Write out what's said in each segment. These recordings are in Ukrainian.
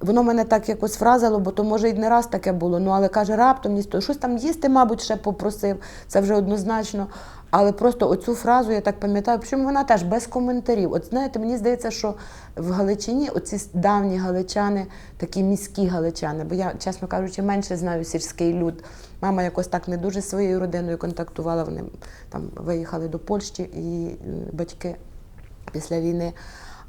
Воно мене так якось вразило, бо то може і не раз таке було. Ну але каже, раптом ні сто- щось там їсти, мабуть, ще попросив. Це вже однозначно. Але просто оцю фразу я так пам'ятаю, причому вона теж без коментарів. От знаєте, мені здається, що в Галичині оці давні галичани, такі міські галичани, бо я, чесно кажучи, менше знаю сільський люд. Мама якось так не дуже своєю родиною контактувала. Вони там виїхали до Польщі і батьки після війни.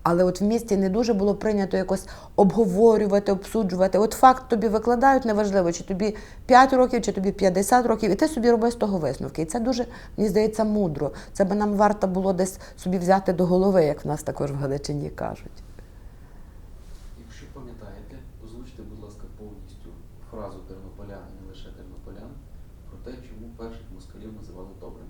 Але от в місті не дуже було прийнято якось обговорювати, обсуджувати. От факт тобі викладають, неважливо, чи тобі 5 років, чи тобі 50 років, і ти собі робиш з того висновки. І це дуже, мені здається, мудро. Це би нам варто було десь собі взяти до голови, як в нас також в Галичині кажуть. Якщо пам'ятаєте, озвучте, будь ласка, повністю фразу тернополян, і не лише тернополян, про те, чому перших москалів називали добрими.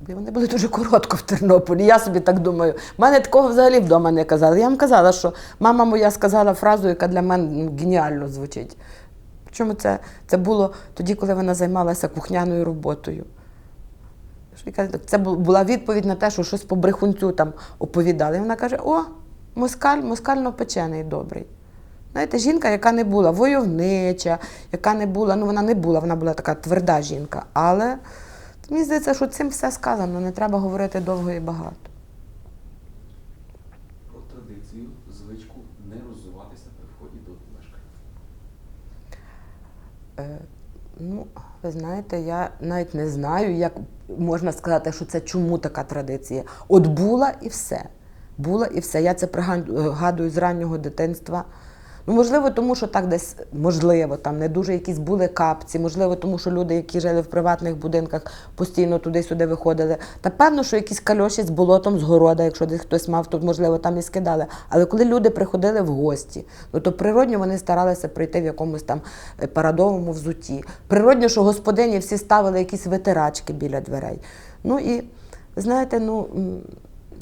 Бо вони були дуже коротко в Тернополі. Я собі так думаю. У мене такого взагалі вдома не казали. Я вам казала, що мама моя сказала фразу, яка для мене ну, геніально звучить. Причому це, це було тоді, коли вона займалася кухняною роботою. Це була відповідь на те, що щось по брехунцю там оповідали. І вона каже: о, москаль, москально печений добрий. Знаєте, жінка, яка не була войовнича, яка не була, ну вона не була, вона була така тверда жінка. Але мені здається, що цим все сказано, не треба говорити довго і багато. Про традицію, звичку не роззуватися при вході до мешкання. Е, ну, ви знаєте, я навіть не знаю, як можна сказати, що це чому така традиція. От була і все. Була і все. Я це пригадую з раннього дитинства. Ну, можливо, тому що так десь, можливо, там не дуже якісь були капці, можливо, тому що люди, які жили в приватних будинках, постійно туди-сюди виходили. Та певно, що якісь кальоші з болотом з города, якщо десь хтось мав, то можливо там і скидали. Але коли люди приходили в гості, ну то природньо вони старалися прийти в якомусь там е, парадовому взутті. Природньо, що господині всі ставили якісь витирачки біля дверей. Ну і знаєте, ну.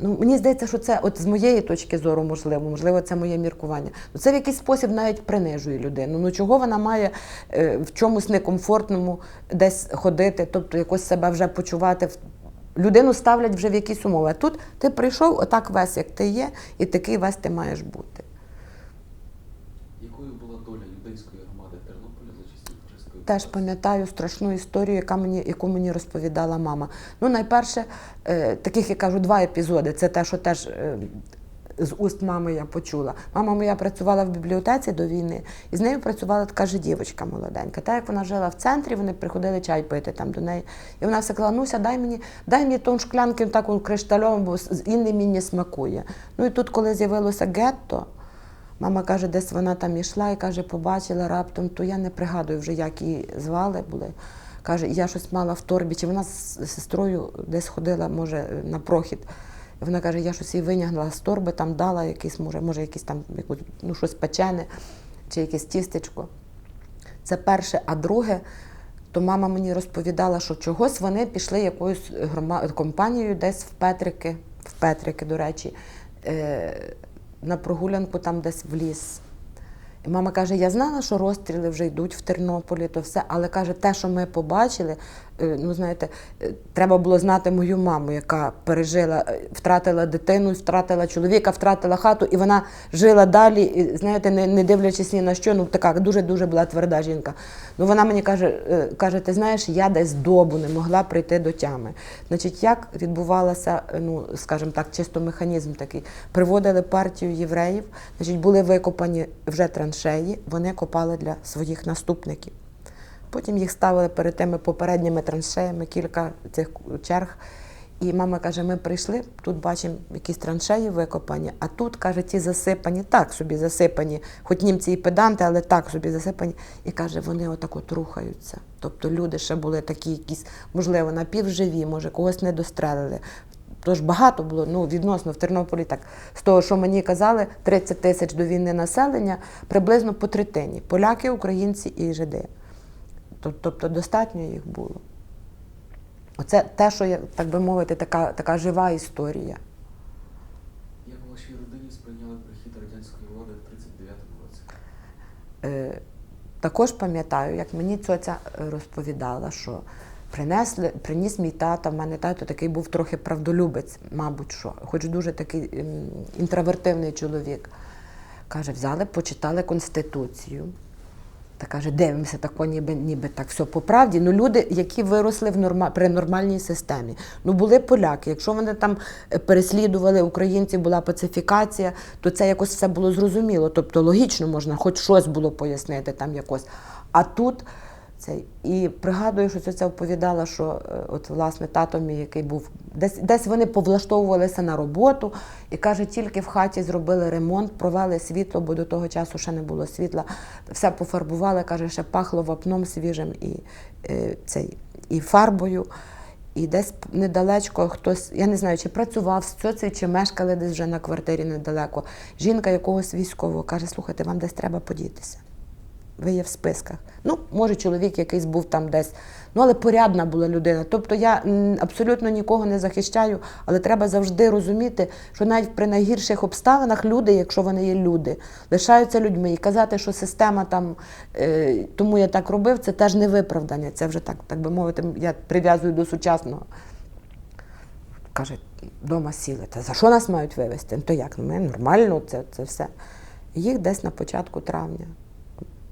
Ну, мені здається, що це от з моєї точки зору можливо, можливо, це моє міркування. Ну, це в якийсь спосіб навіть принижує людину. Ну чого вона має е, в чомусь некомфортному десь ходити, тобто якось себе вже почувати. в- Людину ставлять вже в якісь умови. А тут ти прийшов отак весь, як ти є, і такий весь ти маєш бути. Теж пам'ятаю страшну історію, яка мені, яку мені розповідала мама. Ну, найперше, е, таких я кажу, два епізоди. Це те, що теж е, з уст мами я почула. Мама моя працювала в бібліотеці до війни, і з нею працювала така же дівчинка молоденька. Так як вона жила в центрі, вони приходили чай пити там до неї. І вона все казала, Нуся, дай мені, дай мені тон шклянки таку криштальову, бо з інним мені смакує. Ну і тут, коли з'явилося гетто, Мама каже, десь вона там ішла і каже, побачила раптом, то я не пригадую вже, як її звали були. Каже, я щось мала в торбі, чи вона з сестрою десь ходила, може, на прохід. Вона каже, я щось їй винягла з торби, там дала якийсь, може, може, якийсь там ну, щось печене чи якесь тістечко. Це перше. А друге, то мама мені розповідала, що чогось вони пішли якоюсь компанією десь в Петрики, в Петрики, до речі, е... на прогулянку там десь в ліс. Мама каже: я знала, що розстріли вже йдуть в Тернополі, то все, але каже, те, що ми побачили, е, ну знаєте, е, треба було знати мою маму, яка пережила, е, втратила дитину, втратила чоловіка, втратила хату, і вона жила далі, і, знаєте, не, не дивлячись ні на що, ну така дуже-дуже була тверда жінка. Ну вона мені каже, каже, ти знаєш, я десь добу не могла прийти до тями. Значить, як відбувалося, е, ну скажімо так, чисто механізм такий. Приводили партію євреїв, значить, були викопані вже траншеї, вони копали для своїх наступників. Потім їх ставили перед тими попередніми траншеями, кілька цих черг. І мама каже: ми прийшли, тут бачимо якісь траншеї викопані, а тут, каже, ті засипані, так собі засипані, хоч німці і педанти, але так собі засипані. І каже, вони отак от рухаються. Тобто люди ще були такі якісь, можливо, напівживі, може, когось не дострелили. Тож багато було, ну, відносно в Тернополі, так, з того, що мені казали, 30 тисяч до війни населення, приблизно по третині. Поляки, українці і жиди. Тобто достатньо їх було. Оце те, що я, так би мовити, така, така жива історія. Як у вашій родині сприйняли прихід радянської влади в 39-му році? Е, також пам'ятаю, як мені цьоця розповідала, що принесли, приніс мій тата, в мене тато такий був трохи правдолюбець, мабуть, що, хоч дуже такий ем, інтровертивний чоловік. Каже, взяли, почитали Конституцію. Та каже, дивимося, тако, ніби, ніби так все по правді. Ну, люди, які виросли в норма, при нормальній системі. Ну, були поляки. Якщо вони там е, переслідували українців, була пацифікація, то це якось все було зрозуміло. Тобто логічно можна, хоч щось було пояснити там якось. А тут цей. І пригадую, що це оповідала, що е, от власне тато мій, який був десь, десь вони повлаштовувалися на роботу, і каже, тільки в хаті зробили ремонт, провели світло, бо до того часу ще не було світла. Все пофарбували, каже, ще пахло вапном свіжим і, е, цей, і фарбою. І десь недалечко хтось, я не знаю, чи працював з цьоцею, чи мешкали десь вже на квартирі недалеко. Жінка якогось військового каже: слухайте, вам десь треба подітися. Ви є в списках. Ну, може, чоловік якийсь був там десь. Ну, але порядна була людина. Тобто я абсолютно нікого не захищаю, але треба завжди розуміти, що навіть при найгірших обставинах люди, якщо вони є люди, лишаються людьми. І казати, що система там, е, тому я так робив, це теж не виправдання. Це вже так, так би мовити, я прив'язую до сучасного. Каже, вдома сіли. Та за що нас мають вивезти? Ну то як? Ну, нормально, це, це все. Їх десь на початку травня,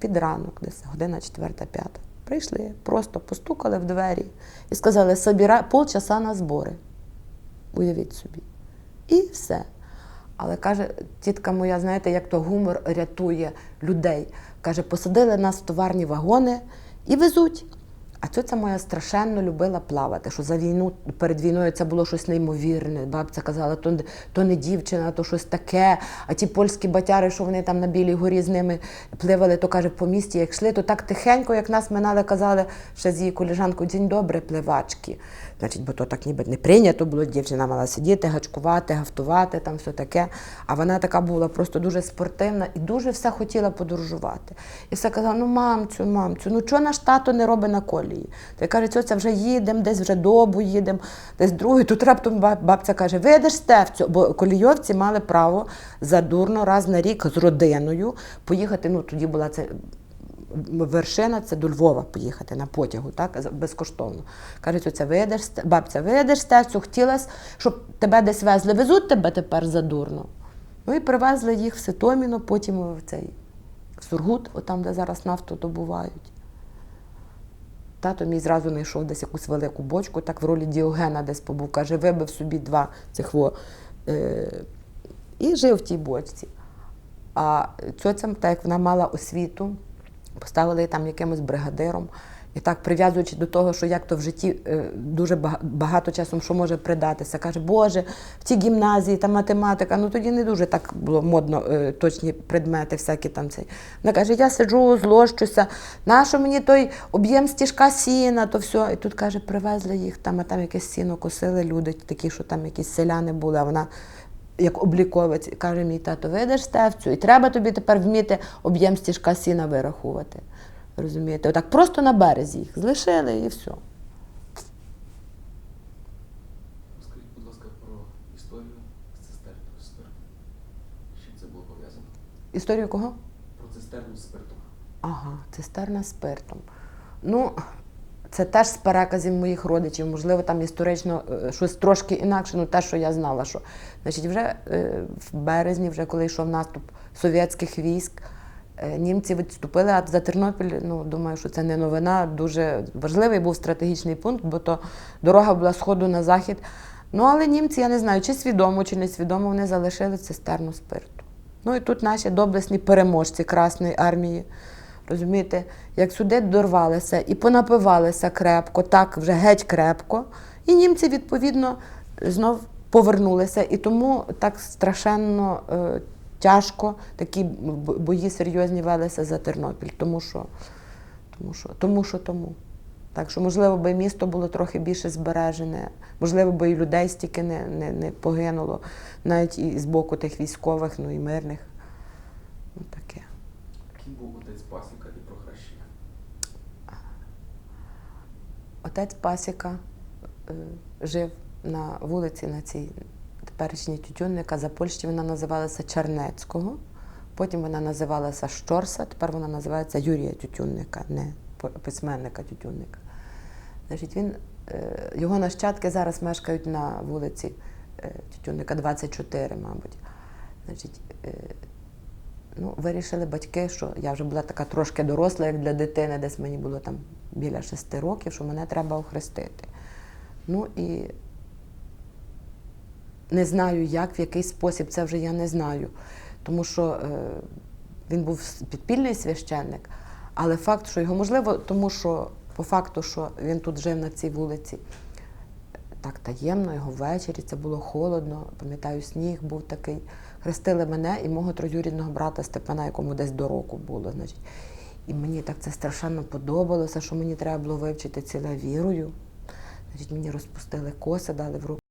під ранок, десь година четверта-п'ята. Прийшли, просто постукали в двері і сказали, собіра полчаса на збори. Уявіть собі. І все. Але каже, тітка моя, знаєте, як то гумор рятує людей. Каже, посадили нас в товарні вагони і везуть. А цьоця моя страшенно любила плавати, що за війну перед війною це було щось неймовірне. Бабця казала, то, то не дівчина, то щось таке. А ті польські батяри, що вони там на Білій горі з ними пливали, то каже, по місті як йшли, то так тихенько, як нас минали, казали ще з її коліжанкою, день добре, пливачки. Значить, бо то так ніби не прийнято було, дівчина мала сидіти, гачкувати, гафтувати, там все таке. А вона така була просто дуже спортивна і дуже все хотіла подорожувати. І все казала: ну мамцю, мамцю, ну чого наш тато не робить на колії? Та й каже, цьоця вже їдемо, десь вже добу їдемо, десь другий. Тут раптом бабця каже, видиш Стевцю, бо колійовці мали право задурно раз на рік з родиною поїхати. Ну тоді була це вершина це до Львова поїхати на потягу, так, безкоштовно. Кажуть, оце видиш, бабця, видиш Стецю, хотілося, щоб тебе десь везли. Везуть тебе тепер задурно. Ну і привезли їх в Ситоміно, потім в цей в Сургут, отам, де зараз нафту добувають. Тато мій зразу знайшов десь якусь велику бочку, так в ролі Діогена десь побув. Каже, вибив собі два цих во, е, і жив в тій бочці. А цьоцям, так як вона мала освіту, поставили там якимось бригадиром. І так, прив'язуючи до того, що як то в житті е, дуже багато часом що може придатися. Каже, Боже, в тій гімназії та математика, ну тоді не дуже так було модно е, точні предмети, всякі там цей. Вона каже, я сиджу, злощуся, нащо мені той об'єм стіжка сіна, то все. І тут каже, привезли їх там, а там якесь сіно косили люди, такі, що там якісь селяни були, а вона як обліковець, каже мій тато, видиш Стевцю, і треба тобі тепер вміти об'єм стіжка сіна вирахувати. Розумієте? Отак просто на березі їх залишили і все. Розкажіть, будь ласка, про історію з цистерною спиртом. З чим це було пов'язано? Історію кого? Про цистерну з спиртом. Ага, цистерна спиртом. Ну, це теж з переказів моїх родичів, можливо, там історично е, щось трошки інакше, ну те, що я знала, що значить, вже е, в березні, вже коли йшов наступ совєтських військ, е, німці відступили, а за Тернопіль, ну думаю, що це не новина. Дуже важливий був стратегічний пункт, бо то дорога була сходу на захід. Ну, але німці, я не знаю, чи свідомо, чи не свідомо, вони залишили цистерну спирту. Ну і тут наші доблесні переможці Красної армії. Розумієте, як сюди дорвалися і понапивалися крепко, так вже геть крепко. І німці, відповідно, знов повернулися. І тому так страшенно е, тяжко такі бої серйозні велися за Тернопіль. Тому що, тому що, тому що тому. Так що, можливо, би місто було трохи більше збережене, можливо, би і людей стільки не, не, не погинуло, навіть і з боку тих військових, ну і мирних. Ну, таке. Ким був отець Пасіка і про хрещення? Отець Пасіка е, жив на вулиці на цій теперішній Тютюнника. За Польщі вона називалася Чернецького. Потім вона називалася Щорса, тепер вона називається Юрія Тютюнника, не письменника Тютюнника. Значить, він, е, його нащадки зараз мешкають на вулиці е, Тютюнника 24, мабуть. Значить, Ну, вирішили батьки, що я вже була така трошки доросла, як для дитини, десь мені було там біля шести років, що мене треба охрестити. Ну і не знаю, як, в який спосіб, це вже я не знаю. Тому що е, він був підпільний священник, але факт, що його можливо, тому що по факту, що він тут жив на цій вулиці, так таємно, його ввечері, це було холодно, пам'ятаю, сніг був такий. Хрестили мене і мого троюрідного брата Степана, якому десь до року було. Значить. І мені так це страшенно подобалося, що мені треба було вивчити ціле вірою. Значить, мені розпустили коси, дали в руки.